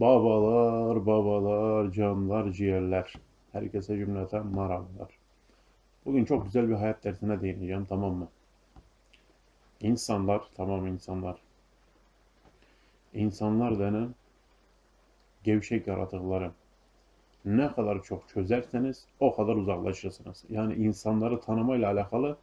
Babalar, babalar, canlar, ciğerler. Herkese cümleten merhabalar. Bugün çok güzel bir hayat dersine değineceğim, tamam mı? İnsanlar, tamam insanlar. İnsanlar denen gevşek yaratıkları. Ne kadar çok çözerseniz o kadar uzaklaşırsınız. Yani insanları tanımayla alakalı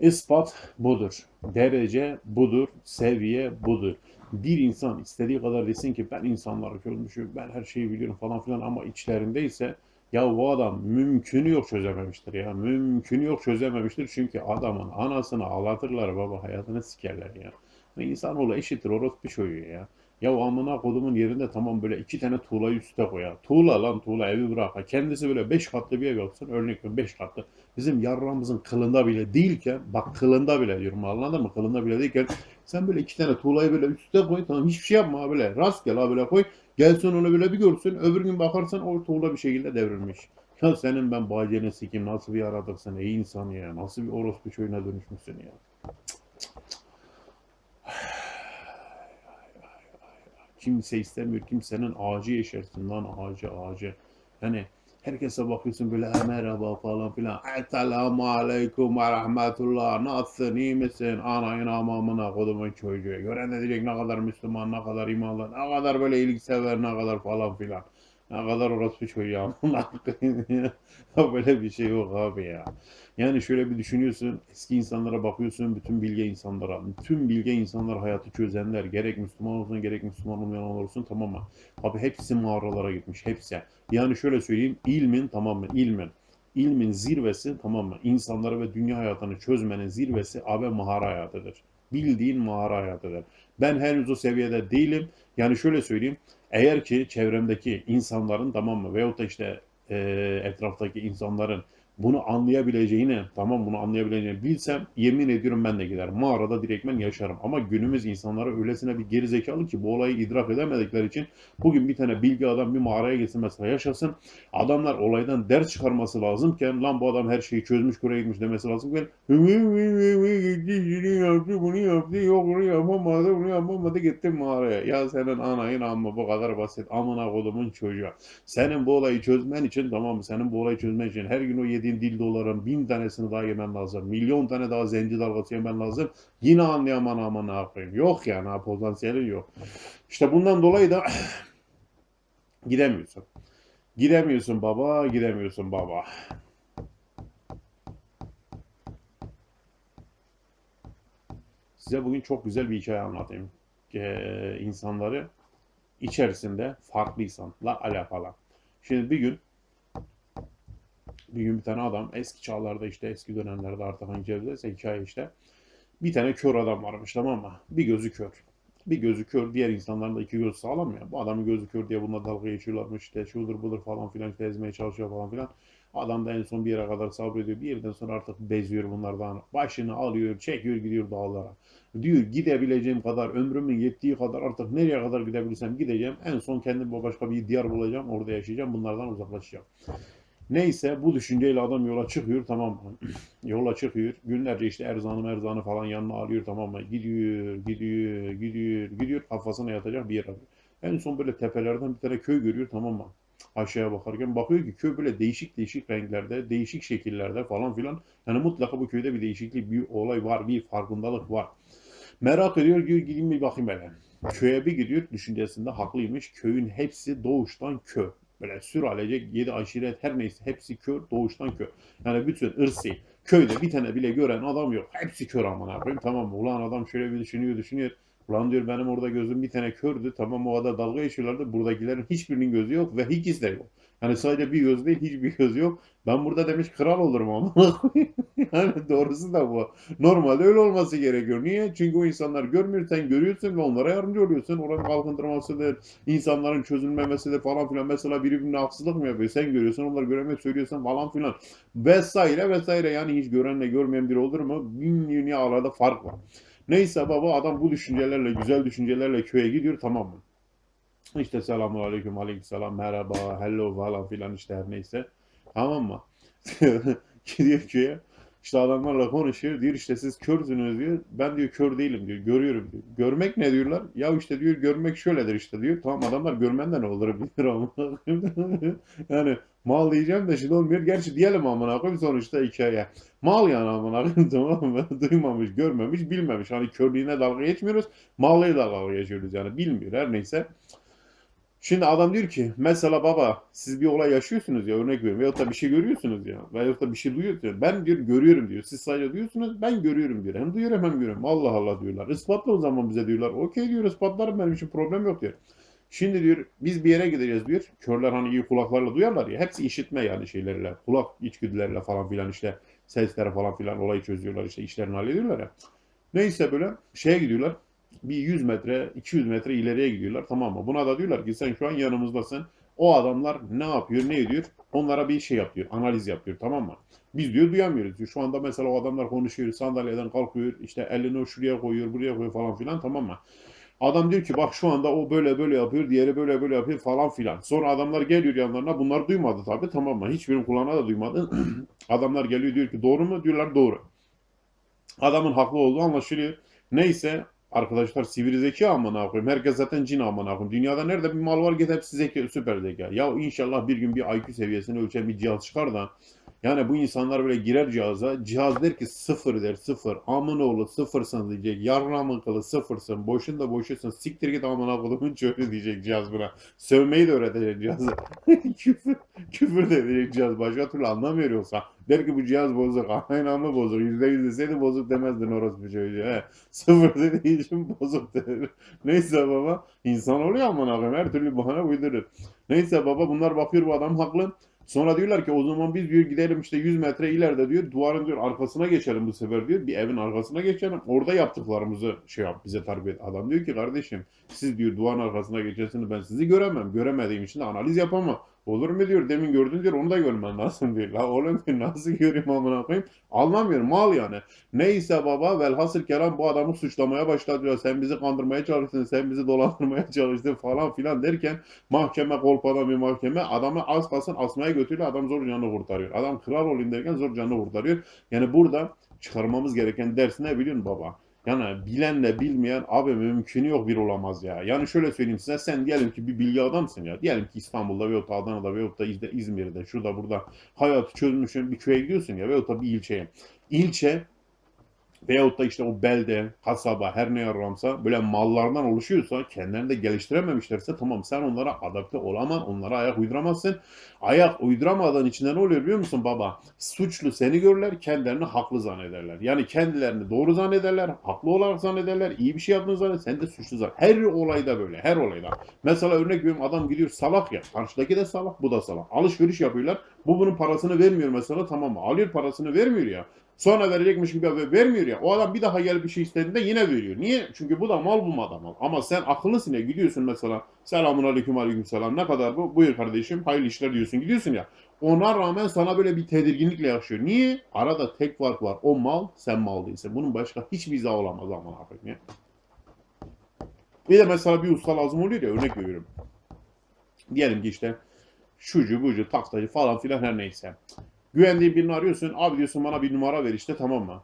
ispat budur. Derece budur. Seviye budur. Bir insan istediği kadar desin ki ben insanları çözmüşüm, ben her şeyi biliyorum falan filan ama içlerinde ise ya bu adam mümkünü yok çözememiştir ya. Mümkünü yok çözememiştir. Çünkü adamın anasını ağlatırlar baba hayatını sikerler ya. Ve insanoğlu eşittir orospu çocuğu ya. Ya amına kodumun yerinde tamam böyle iki tane tuğlayı üste koy ya. Tuğla lan tuğla evi bırak. Kendisi böyle beş katlı bir ev yapsın. Örnek veriyorum beş katlı. Bizim yarrağımızın kılında bile değilken bak kılında bile diyorum anladın mı? Kılında bile değilken sen böyle iki tane tuğlayı böyle üste koy tamam hiçbir şey yapma böyle rastgele böyle koy. Gelsin onu böyle bir görsün. Öbür gün bakarsan o tuğla bir şekilde devrilmiş. Ya senin ben bacını sikim nasıl bir yaratıksın ey insan ya. Nasıl bir orospu çocuğuna dönüşmüşsün ya. Kimse istemiyor. Kimsenin ağacı yeşersin lan ağacı ağacı. Hani herkese bakıyorsun böyle "Ha, merhaba falan filan. Esselamu aleyküm ve rahmetullah. Nasılsın iyi misin? Anayın amamına kodumun çocuğu. Gören de diyecek ne kadar Müslüman, ne kadar imanlı, ne kadar böyle iyiliksever, ne kadar falan filan. Ne kadar orospu çocuğu ya. Böyle bir şey yok abi ya. Yani şöyle bir düşünüyorsun, eski insanlara bakıyorsun, bütün bilge insanlara, bütün bilge insanlar hayatı çözenler, gerek Müslüman olsun, gerek Müslüman olmayan olursun tamam mı? Abi hepsi mağaralara gitmiş, hepsi. Yani şöyle söyleyeyim, ilmin tamam mı? İlmin. İlmin zirvesi tamam mı? İnsanları ve dünya hayatını çözmenin zirvesi abi mağara hayatıdır. Bildiğin mağara hayatıdır. Ben henüz o seviyede değilim. Yani şöyle söyleyeyim, eğer ki çevremdeki insanların tamam mı? Veyahut da işte e, etraftaki insanların bunu anlayabileceğini, tamam bunu anlayabileceğini bilsem yemin ediyorum ben de giderim. Mağarada direktmen yaşarım. Ama günümüz insanları öylesine bir gerizekalı ki bu olayı idrak edemedikleri için bugün bir tane bilgi adam bir mağaraya gitsin mesela yaşasın. Adamlar olaydan ders çıkarması lazımken lan bu adam her şeyi çözmüş buraya gitmiş demesi gitti, şunu yaptı, bunu yaptı, yok bunu yapamadı, bunu yapamadı gitti mağaraya. Ya senin anayın amma bu kadar basit. Amına kodumun çocuğu. Senin bu olayı çözmen için tamam mı? Senin bu olayı çözmen için her gün o yediğin dildoların bin tanesini daha yemen lazım. Milyon tane daha zenci dalgası yemen lazım. Yine anlayaman aman ne yapayım. Yok yani ha, potansiyeli yok. İşte bundan dolayı da gidemiyorsun. Gidemiyorsun baba, gidemiyorsun baba. Size bugün çok güzel bir hikaye anlatayım. Ee, insanları içerisinde farklı insanla alakalı. Şimdi bir gün bir gün bir tane adam eski çağlarda işte eski dönemlerde artık hangi evdeyse hikaye işte bir tane kör adam varmış tamam mı? Bir gözü kör. Bir gözü kör diğer insanların da iki gözü sağlam ya. Bu adamın gözü kör diye bununla dalga geçiyorlarmış işte şudur budur falan filan işte ezmeye çalışıyor falan filan. Adam da en son bir yere kadar sabrediyor. Bir yerden sonra artık beziyor bunlardan. Başını alıyor, çekiyor gidiyor dağlara. Diyor gidebileceğim kadar, ömrümün yettiği kadar artık nereye kadar gidebilirsem gideceğim. En son kendim başka bir diyar bulacağım. Orada yaşayacağım. Bunlardan uzaklaşacağım. Neyse bu düşünceyle adam yola çıkıyor tamam mı? yola çıkıyor. Günlerce işte erzanı merzanı falan yanına alıyor tamam mı? Gidiyor, gidiyor, gidiyor, gidiyor. Kafasına yatacak bir yer arıyor. En son böyle tepelerden bir tane köy görüyor tamam mı? Aşağıya bakarken bakıyor ki köy böyle değişik değişik renklerde, değişik şekillerde falan filan. Yani mutlaka bu köyde bir değişiklik, bir olay var, bir farkındalık var. Merak ediyor, diyor gideyim bir bakayım hele. Köye bir gidiyor, düşüncesinde haklıymış. Köyün hepsi doğuştan kö. Böyle süralecek yedi aşiret her neyse hepsi kör, doğuştan kör. Yani bütün ırsi köyde bir tane bile gören adam yok. Hepsi kör amına koyayım tamam? Ulan adam şöyle bir düşünüyor düşünüyor. Ulan diyor benim orada gözüm bir tane kördü. Tamam o kadar dalga geçiyorlardı. Buradakilerin hiçbirinin gözü yok ve ikisi de yok. Yani sadece bir göz değil hiçbir göz yok. Ben burada demiş kral olurum ama. yani doğrusu da bu. Normalde öyle olması gerekiyor. Niye? Çünkü o insanlar görmüyor. Sen görüyorsun ve onlara yardımcı oluyorsun. Oranın kalkındırmasıdır, insanların çözülmemesidir falan filan. Mesela biri birbirine haksızlık mı yapıyor? Sen görüyorsun, onlar göremiyor, söylüyorsun falan filan. Vesaire vesaire. Yani hiç görenle görmeyen biri olur mu? Bin dünya arada fark var. Neyse baba adam bu düşüncelerle, güzel düşüncelerle köye gidiyor tamam mı? İşte selamun aleyküm, aleyküm selam, merhaba, hello falan filan işte her neyse. Tamam mı? Gidiyor köye. İşte adamlarla konuşuyor. Diyor işte siz körsünüz diyor. Ben diyor kör değilim diyor. Görüyorum diyor. Görmek ne diyorlar? Ya işte diyor görmek şöyledir işte diyor. Tamam adamlar görmenden olur bilir ama. yani mal diyeceğim de şimdi olmuyor. Gerçi diyelim amına koyayım sonuçta hikaye. Mal yani amına koyayım tamam mı? Duymamış, görmemiş, bilmemiş. Hani körlüğüne dalga geçmiyoruz. Mallıyla dalga geçiyoruz yani. Bilmiyor her neyse. Şimdi adam diyor ki mesela baba siz bir olay yaşıyorsunuz ya örnek veriyorum veyahut da bir şey görüyorsunuz ya veyahut da bir şey duyuyorsunuz. Ben diyor görüyorum diyor. Siz sadece duyuyorsunuz ben görüyorum diyor. Hem duyuyorum hem görüyorum. Allah Allah diyorlar. Ispatla o zaman bize diyorlar. Okey diyor ispatlarım benim için problem yok diyor. Şimdi diyor biz bir yere gideceğiz diyor. Körler hani iyi kulaklarla duyarlar ya. Hepsi işitme yani şeylerle. Kulak içgüdüleriyle falan filan işte seslere falan filan olayı çözüyorlar işte işlerini hallediyorlar ya. Neyse böyle şeye gidiyorlar bir 100 metre, 200 metre ileriye gidiyorlar tamam mı? Buna da diyorlar ki sen şu an yanımızdasın. O adamlar ne yapıyor, ne ediyor? Onlara bir şey yapıyor, analiz yapıyor tamam mı? Biz diyor duyamıyoruz diyor. Şu anda mesela o adamlar konuşuyor, sandalyeden kalkıyor, işte elini şuraya koyuyor, buraya koyuyor falan filan tamam mı? Adam diyor ki bak şu anda o böyle böyle yapıyor, diğeri böyle böyle yapıyor falan filan. Sonra adamlar geliyor yanlarına, bunlar duymadı tabii tamam mı? Hiçbirinin kulağına da duymadı. adamlar geliyor diyor ki doğru mu? Diyorlar doğru. Adamın haklı olduğu anlaşılıyor. Neyse Arkadaşlar sivri zeka amına koyayım. Herkes zaten cin amına koyayım. Dünyada nerede bir mal var git hepsi zeka, süper zeka. Ya inşallah bir gün bir IQ seviyesini ölçen bir cihaz çıkar da yani bu insanlar böyle girer cihaza. Cihaz der ki sıfır der sıfır. Amına oğlu sıfırsın diyecek. Yarın kılı sıfırsın. Boşun da boşusun. Siktir git amına kodumun çöpü diyecek cihaz buna. Sövmeyi de öğretecek cihaz. küfür, küfür de edecek cihaz. Başka türlü anlam veriyorsa. Der ki bu cihaz bozuk. Aynen ama bozuk. Yüzde yüz deseydi bozuk demezdin orospu çocuğu. He. Sıfır dediği için bozuk der. Neyse baba. insan oluyor amına koyayım. Her türlü bahane uydurur. Neyse baba bunlar bakıyor bu adam haklı. Sonra diyorlar ki o zaman biz diyor gidelim işte 100 metre ileride diyor duvarın diyor arkasına geçelim bu sefer diyor. Bir evin arkasına geçelim. Orada yaptıklarımızı şey yap bize tarif et. Adam diyor ki kardeşim siz diyor duvarın arkasına geçersiniz ben sizi göremem. Göremediğim için de analiz yapamam. Olur mu diyor demin gördün diyor onu da görmen lazım diyor. La oğlum diyor nasıl göreyim amına koyayım. Anlamıyorum mal yani. Neyse baba velhasıl kelam bu adamı suçlamaya başladı diyor. Sen bizi kandırmaya çalıştın, sen bizi dolandırmaya çalıştın falan filan derken mahkeme kolpada bir mahkeme adamı az kalsın asmaya götürüyor. Adam zor canını kurtarıyor. Adam kral olayım derken zor canını kurtarıyor. Yani burada çıkarmamız gereken ders ne biliyor musun baba? Yani bilenle bilmeyen abi mümkünü yok bir olamaz ya. Yani şöyle söyleyeyim size sen diyelim ki bir bilgi adamsın ya. Diyelim ki İstanbul'da veyahut da Adana'da veyahut da İzmir'de şurada burada hayatı çözmüşsün bir köye gidiyorsun ya veyahut da bir ilçeye. İlçe veyahut da işte o belde, kasaba her ne yaramsa böyle mallardan oluşuyorsa kendilerini de geliştirememişlerse tamam sen onlara adapte olamam, onlara ayak uyduramazsın. Ayak uyduramadığın içinde ne oluyor biliyor musun baba? Suçlu seni görürler, kendilerini haklı zannederler. Yani kendilerini doğru zannederler, haklı olarak zannederler, iyi bir şey yaptığını zannederler, sen de suçlu zannederler. Her olayda böyle, her olayda. Mesela örnek veriyorum adam gidiyor salak ya, karşıdaki de salak, bu da salak. Alışveriş yapıyorlar, bu bunun parasını vermiyor mesela tamam? Alıyor parasını vermiyor ya. Sonra verecekmiş gibi vermiyor ya. O adam bir daha gelip bir şey istediğinde yine veriyor. Niye? Çünkü bu da mal bu da mal. Ama sen akıllısın ya gidiyorsun mesela. Selamun aleyküm aleyküm selam. Ne kadar bu? Buyur kardeşim. Hayırlı işler diyorsun. Gidiyorsun ya. Ona rağmen sana böyle bir tedirginlikle yaşıyor. Niye? Arada tek fark var. O mal sen mal değilsin. Bunun başka hiçbir izahı olamaz aman abim ya. Bir de mesela bir usta lazım oluyor ya örnek veriyorum. Diyelim ki işte şucu bucu taktacı falan filan her neyse. Güvendiğin birini arıyorsun. Abi diyorsun bana bir numara ver işte tamam mı?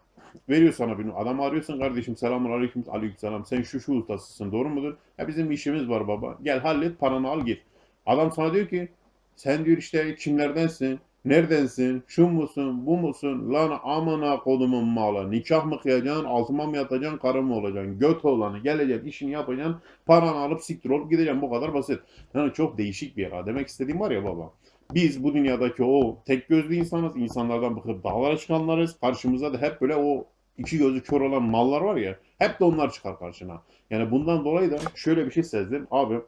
Veriyor sana bir. Adam arıyorsun kardeşim selamun aleyküm aleyküm selam. Sen şu şu ustasısın doğru mudur? Ya bizim işimiz var baba. Gel hallet paranı al git. Adam sana diyor ki sen diyor işte kimlerdensin? Neredensin? Şu musun? Bu musun? Lan amına kodumun malı. Nikah mı kıyacaksın? Altıma mı yatacaksın? Karı mı olacaksın? Göt olanı. Geleceksin işini yapacaksın. Paranı alıp siktir olup gideceksin. Bu kadar basit. Yani çok değişik bir yer. Demek istediğim var ya baba. Biz bu dünyadaki o tek gözlü insanız. insanlardan bakıp dağlara çıkanlarız. Karşımıza da hep böyle o iki gözü kör olan mallar var ya. Hep de onlar çıkar karşına. Yani bundan dolayı da şöyle bir şey sezdim. Abi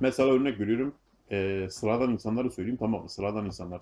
mesela örnek veriyorum. Ee, sıradan insanları söyleyeyim tamam? Sıradan insanlar.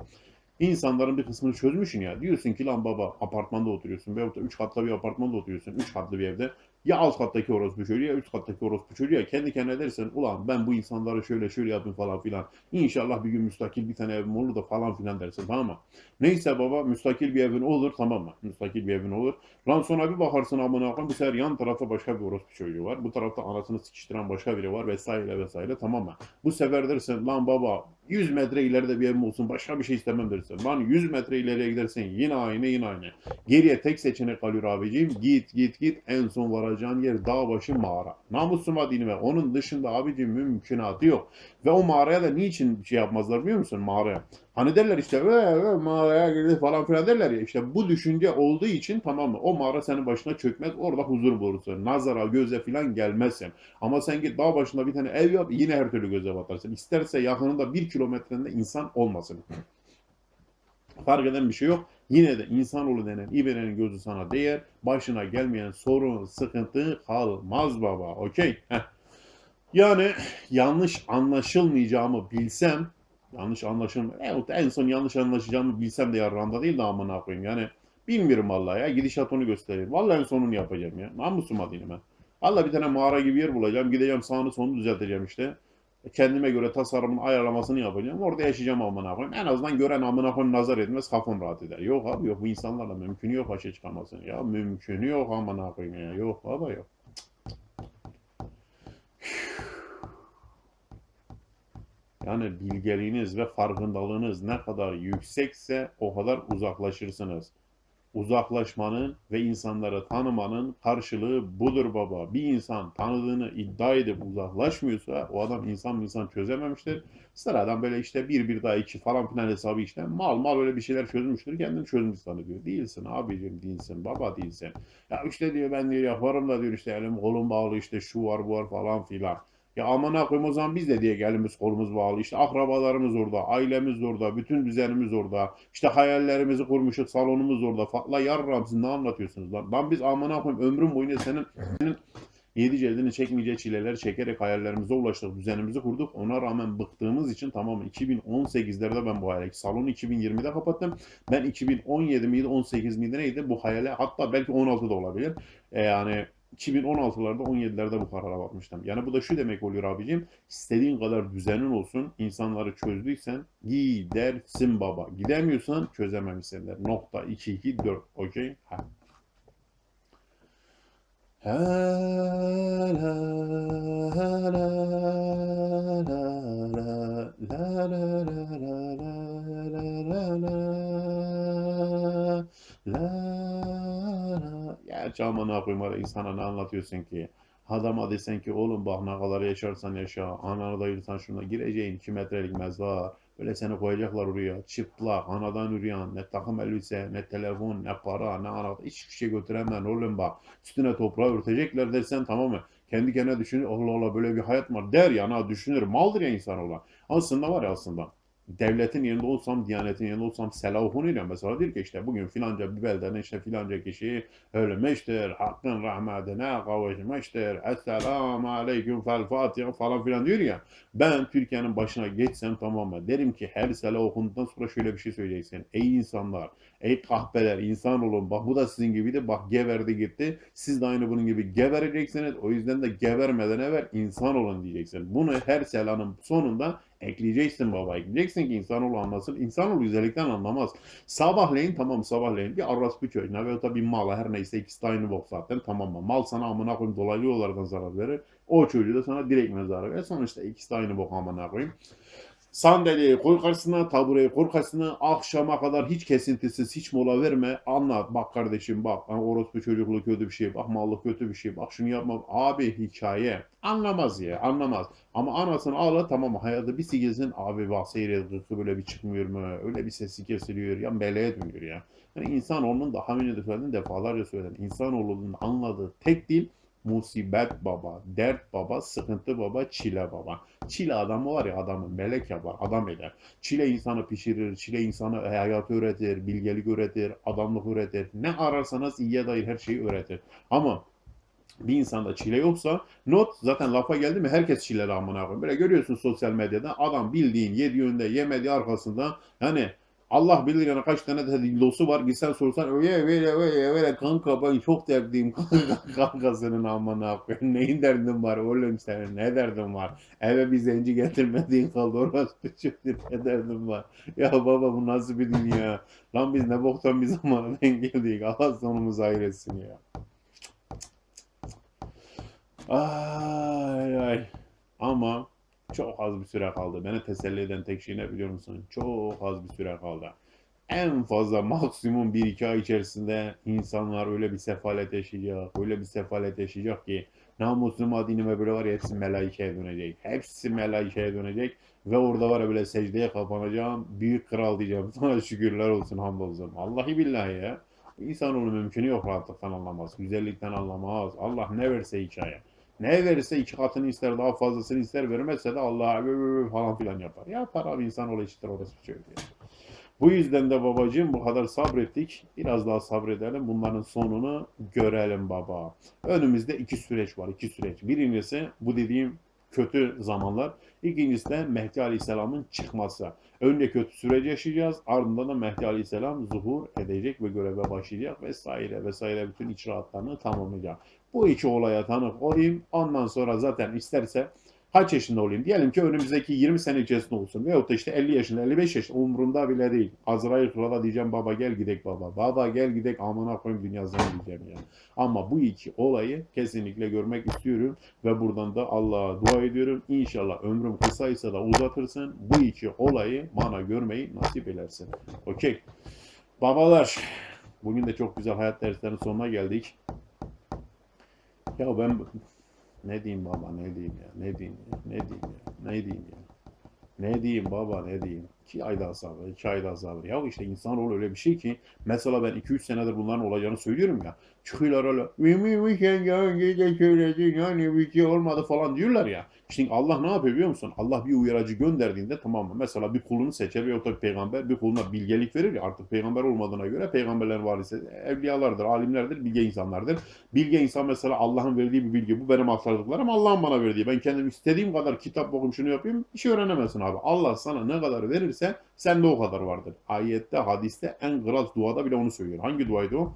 İnsanların bir kısmını çözmüşsün ya. Diyorsun ki lan baba apartmanda oturuyorsun. Veyahut da 3 katlı bir apartmanda oturuyorsun. 3 katlı bir evde. Ya alt kattaki orospu çocuğu ya üst kattaki orospu çocuğu ya kendi kendine dersen ulan ben bu insanlara şöyle şöyle yapayım falan filan. İnşallah bir gün müstakil bir tane evim olur da falan filan dersin tamam mı? Neyse baba müstakil bir evin olur tamam mı? Müstakil bir evin olur. Lan sonra bir bakarsın amına koyayım bu sefer yan tarafta başka bir orospu çocuğu var. Bu tarafta anasını sıkıştıran başka biri var vesaire vesaire tamam mı? Bu sefer dersin lan baba 100 metre ileride bir evim olsun başka bir şey istemem dersin. Lan 100 metre ileriye gidersen yine aynı yine aynı. Geriye tek seçenek kalıyor abiciğim. Git git git en son varacağın yer dağ başı mağara. Namusuma dinime. Onun dışında abiciğim mümkünatı yok. Ve o mağaraya da niçin şey yapmazlar biliyor musun mağaraya? Hani derler işte "Ee, ee, mağaraya girdi falan filan derler ya işte bu düşünce olduğu için tamam mı o mağara senin başına çökmez orada huzur bulursun. Nazara göze filan gelmezsen. Ama sen git dağ başında bir tane ev yap yine her türlü göze batarsın. İsterse yakınında bir kilometrende insan olmasın. Fark eden bir şey yok. Yine de insanoğlu denen İbere'nin gözü sana değer. Başına gelmeyen sorun, sıkıntı kalmaz baba. Okey? Yani yanlış anlaşılmayacağımı bilsem, yanlış anlaşılma, en, en son yanlış anlaşacağımı bilsem de yarranda değil de amına koyayım. Yani bilmiyorum vallahi ya. Gidişat onu gösterir. Vallahi en sonunu yapacağım ya. Namusuma dinime. Vallahi bir tane mağara gibi yer bulacağım. Gideceğim sağını solunu düzelteceğim işte. Kendime göre tasarımın ayarlamasını yapacağım. Orada yaşayacağım amına koyayım. En azından gören amına koyayım nazar etmez kafam rahat eder. Yok abi yok bu insanlarla mümkünü yok başa çıkamasın. Ya mümkünü yok amına koyayım ya. Yok baba yok. Yani bilgeliğiniz ve farkındalığınız ne kadar yüksekse o kadar uzaklaşırsınız. Uzaklaşmanın ve insanları tanımanın karşılığı budur baba. Bir insan tanıdığını iddia edip uzaklaşmıyorsa o adam insan insan çözememiştir. Sıradan böyle işte bir bir daha iki falan filan hesabı işte mal mal öyle bir şeyler çözmüştür. Kendini çözmüş zannediyor. Değilsin abicim değilsin baba değilsin. Ya işte diyor ben diyor yaparım da diyor işte elim kolum bağlı işte şu var bu var falan filan. Ya amına koyayım o zaman biz de diye elimiz kolumuz bağlı. İşte akrabalarımız orada, ailemiz orada, bütün düzenimiz orada. İşte hayallerimizi kurmuşuz, salonumuz orada. Fatla yarram siz ne anlatıyorsunuz lan? Lan biz amına koyayım ömrüm boyunca senin, senin yedi cildini çekmeyeceği çileleri çekerek hayallerimize ulaştık, düzenimizi kurduk. Ona rağmen bıktığımız için tamam 2018'lerde ben bu hayali, salonu 2020'de kapattım. Ben 2017 miydi, 18 miydi neydi bu hayale hatta belki 16'da olabilir. E yani 2016'larda 17'lerde bu karara bakmıştım. Yani bu da şu demek oluyor abicim. İstediğin kadar düzenin olsun. insanları çözdüysen gidersin baba. Gidemiyorsan çözememişsindir. Nokta 2 2 4. Okey? Ha. La la la la la la la la la la ne koyayım ara insana ne anlatıyorsun ki? Adama desen ki oğlum bak ne kadar yaşarsan yaşa, ananı da yürüsen şuna gireceğin 2 metrelik mezar. Böyle seni koyacaklar oraya. Çıplak, anadan yürüyen, ne takım elbise, ne telefon, ne para, ne anahtar. Hiçbir şey götüremem oğlum bak. Üstüne toprağı örtecekler dersen tamam mı? Kendi kendine düşünür. Allah Allah böyle bir hayat var der ya. Düşünür. Maldır ya insan olan. Aslında var ya aslında devletin yerinde olsam, diyanetin yerinde olsam selahunuyla mesela der ki işte bugün filanca bir belden işte filanca kişi ölmüştür, hakkın rahmetine kavuşmuştur, esselamu aleyküm fel fatiha falan filan diyor ya. Ben Türkiye'nin başına geçsem tamam mı? Derim ki her selah okunduktan sonra şöyle bir şey söyleyeceksin. Ey insanlar, ey kahpeler, insan olun. Bak bu da sizin gibiydi. Bak geverdi gitti. Siz de aynı bunun gibi gebereceksiniz. O yüzden de gebermeden evvel insan olun diyeceksin. Bunu her selanın sonunda ekleyeceksin baba. Ekleyeceksin ki insanoğlu anlasın. İnsanoğlu güzellikten anlamaz. Sabahleyin tamam sabahleyin bir araspu çocuğuna veya da bir mala her neyse ikisi aynı bok zaten tamam mı? Mal sana amına koyayım dolaylı yollardan zarar verir. O çocuğu da sana direkt zarar verir. Sonuçta ikisi aynı bok amına koyayım. Sandalyeyi koy karşısına, tabureyi koy karşısına, akşama kadar hiç kesintisiz, hiç mola verme, anlat. Bak kardeşim bak, hani orospu çocukluğu kötü bir şey, bak mallık kötü bir şey, bak şunu yapma. Abi hikaye. Anlamaz ya, anlamaz. Ama anasını ağla tamam hayatı bir sigesin, abi bak seyret böyle bir çıkmıyor mu, öyle bir sesi kesiliyor, ya meleğe dönüyor ya. Yani insanoğlunun daha önce söyledim, defalarca söyledim. İnsanoğlunun anladığı tek dil musibet baba, dert baba, sıkıntı baba, çile baba. Çile adamı var ya adamı melek yapar, adam eder. Çile insanı pişirir, çile insanı hayatı öğretir, bilgelik öğretir, adamlık öğretir. Ne ararsanız iyiye dair her şeyi öğretir. Ama bir insanda çile yoksa not zaten lafa geldi mi herkes çileli amına koyayım. Böyle görüyorsun sosyal medyada adam bildiğin yedi yönde yemedi arkasında yani Allah bilir yani kaç tane de dildosu var. Gitsen sorsan öyle öyle öyle öyle kanka ben çok dertliyim kanka, kanka senin amına koyayım. Neyin derdin var oğlum senin ne derdin var? Eve bir zenci getirmediğin kaldı orası ne derdin var? Ya baba bu nasıl bir dünya? Lan biz ne boktan bir zamana denk geldik. Allah sonumuzu hayretsin ya. Ay ay. Ama çok az bir süre kaldı. Beni teselli eden tek şey ne biliyor musun? Çok az bir süre kaldı. En fazla maksimum 1-2 ay içerisinde insanlar öyle bir sefalet yaşayacak, öyle bir sefalet yaşayacak ki namusum adinime böyle var ya hepsi melaikeye dönecek. Hepsi melaikeye dönecek ve orada var ya böyle secdeye kapanacağım. Büyük kral diyeceğim. Sana şükürler olsun hamdolsun. Vallahi billahi ya. İnsanoğlu mümkünü yok rahatlıktan anlamaz. Güzellikten anlamaz. Allah ne verse hikaye. Ne verirse iki katını ister, daha fazlasını ister, vermezse de Allah'a falan filan yapar. Yapar abi insanoğlu eşittir orası bir şey diyor. Bu yüzden de babacığım bu kadar sabrettik. Biraz daha sabredelim. Bunların sonunu görelim baba. Önümüzde iki süreç var. iki süreç. Birincisi bu dediğim kötü zamanlar. İkincisi de Mehdi Aleyhisselam'ın çıkması. Önce kötü süreç yaşayacağız. Ardından da Mehdi Aleyhisselam zuhur edecek ve göreve başlayacak vesaire vesaire bütün icraatlarını tamamlayacak. Bu iki olaya tanık olayım. Ondan sonra zaten isterse kaç yaşında olayım? Diyelim ki önümüzdeki 20 sene içerisinde olsun. Veyahut da işte 50 yaşında, 55 yaşında umurumda bile değil. Azrail krala diyeceğim baba gel gidek baba. Baba gel gidek amına koyayım dünyasına diyeceğim ya. Ama bu iki olayı kesinlikle görmek istiyorum. Ve buradan da Allah'a dua ediyorum. İnşallah ömrüm kısaysa da uzatırsın. Bu iki olayı bana görmeyi nasip edersin. Okey. Babalar. Bugün de çok güzel hayat derslerinin sonuna geldik. Ya ben ne diyeyim baba ne diyeyim ya? Ne diyeyim ya? Ne diyeyim ya? Ne diyeyim ya? Ne diyeyim baba ne diyeyim? İki ay daha sabır iki ay daha sabır ya işte insanoğlu öyle bir şey ki mesela ben 2-3 senedir bunların olacağını söylüyorum ya. Çıkıyorlar öyle "Mimi, mi sen daha önce de söyledin hani bir şey olmadı falan diyorlar ya Şimdi Allah ne yapıyor biliyor musun? Allah bir uyarıcı gönderdiğinde tamam mı? Mesela bir kulunu seçer ve bir peygamber bir kuluna bilgelik verir ya artık peygamber olmadığına göre peygamberler varisi evliyalardır, alimlerdir, bilge insanlardır. Bilge insan mesela Allah'ın verdiği bir bilgi. Bu benim aktardıklarım Allah'ın bana verdiği. Ben kendim istediğim kadar kitap okuyayım şunu yapayım. Bir şey öğrenemezsin abi. Allah sana ne kadar verirse sende o kadar vardır. Ayette, hadiste en kral duada bile onu söylüyor. Hangi duaydı o?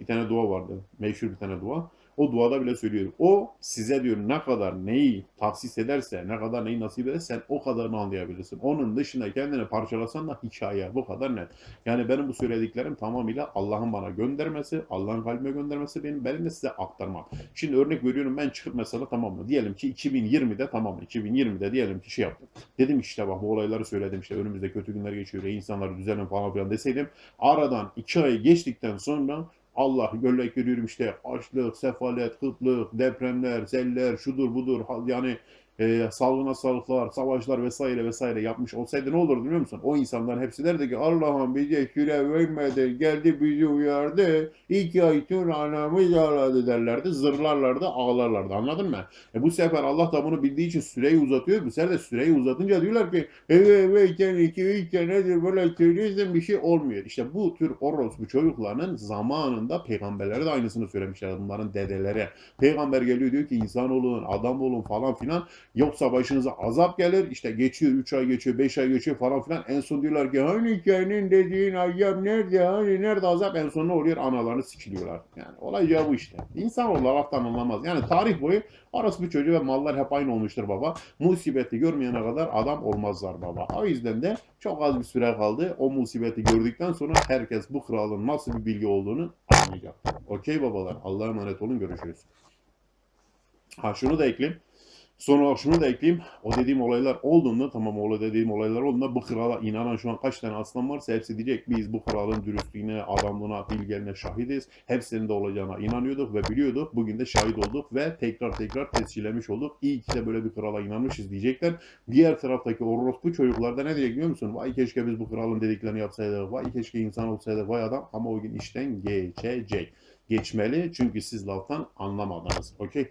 Bir tane dua vardı. Meşhur bir tane dua. O duada bile söylüyor. O size diyor ne kadar neyi tahsis ederse, ne kadar neyi nasip ederse sen o kadarını anlayabilirsin. Onun dışında kendini parçalasan da hikaye bu kadar net. Yani benim bu söylediklerim tamamıyla Allah'ın bana göndermesi, Allah'ın kalbime göndermesi benim, benim de size aktarmam. Şimdi örnek veriyorum ben çıkıp mesela tamam mı? Diyelim ki 2020'de tamam mı? 2020'de diyelim ki şey yaptım. Dedim işte bak bu olayları söyledim işte önümüzde kötü günler geçiyor. insanlar düzelin falan filan deseydim. Aradan 2 ay geçtikten sonra Allah örnek görüyorum işte açlık, sefalet, kıtlık, depremler, seller, şudur budur yani e, salgın hastalıklar, savaşlar vesaire vesaire yapmış olsaydı ne olurdu biliyor musun? O insanların hepsi derdi ki Allah'ım bize süre vermedi, geldi bizi uyardı, iki ay sonra anamız ağladı derlerdi, zırlarlardı, ağlarlardı anladın mı? E bu sefer Allah da bunu bildiği için süreyi uzatıyor. Bu sefer de süreyi uzatınca diyorlar ki evet evet sen iki üç senedir böyle söylüyorsun bir şey olmuyor. İşte bu tür orospu çocuklarının zamanında peygamberlere de aynısını söylemişler bunların dedeleri. Peygamber geliyor diyor ki insan olun, adam olun falan filan. Yoksa başınıza azap gelir. İşte geçiyor 3 ay geçiyor 5 ay geçiyor falan filan. En son diyorlar ki hani senin dediğin azap nerede? Hani nerede azap? En son ne oluyor? Analarını sikiliyorlar. Yani olay ya bu işte. İnsan olur Allah'tan anlamaz. Yani tarih boyu arası bir çocuğu ve mallar hep aynı olmuştur baba. Musibeti görmeyene kadar adam olmazlar baba. O yüzden de çok az bir süre kaldı. O musibeti gördükten sonra herkes bu kralın nasıl bir bilgi olduğunu anlayacak. Okey babalar. Allah'a emanet olun. Görüşürüz. Ha şunu da ekleyeyim. Son olarak şunu da ekleyeyim. O dediğim olaylar olduğunda tamam o dediğim olaylar olduğunda bu krala inanan şu an kaç tane aslan varsa hepsi diyecek biz bu kralın dürüstlüğüne, adamlığına, bilgeline şahidiz. Hepsinin de olacağına inanıyorduk ve biliyorduk. Bugün de şahit olduk ve tekrar tekrar tescillemiş olduk. İyi ki de böyle bir krala inanmışız diyecekler. Diğer taraftaki orospu çocuklar da ne diyecek biliyor musun? Vay keşke biz bu kralın dediklerini yapsaydık. Vay keşke insan olsaydı. Vay adam ama o gün işten geçecek. Geçmeli çünkü siz laftan anlamadınız. Okey?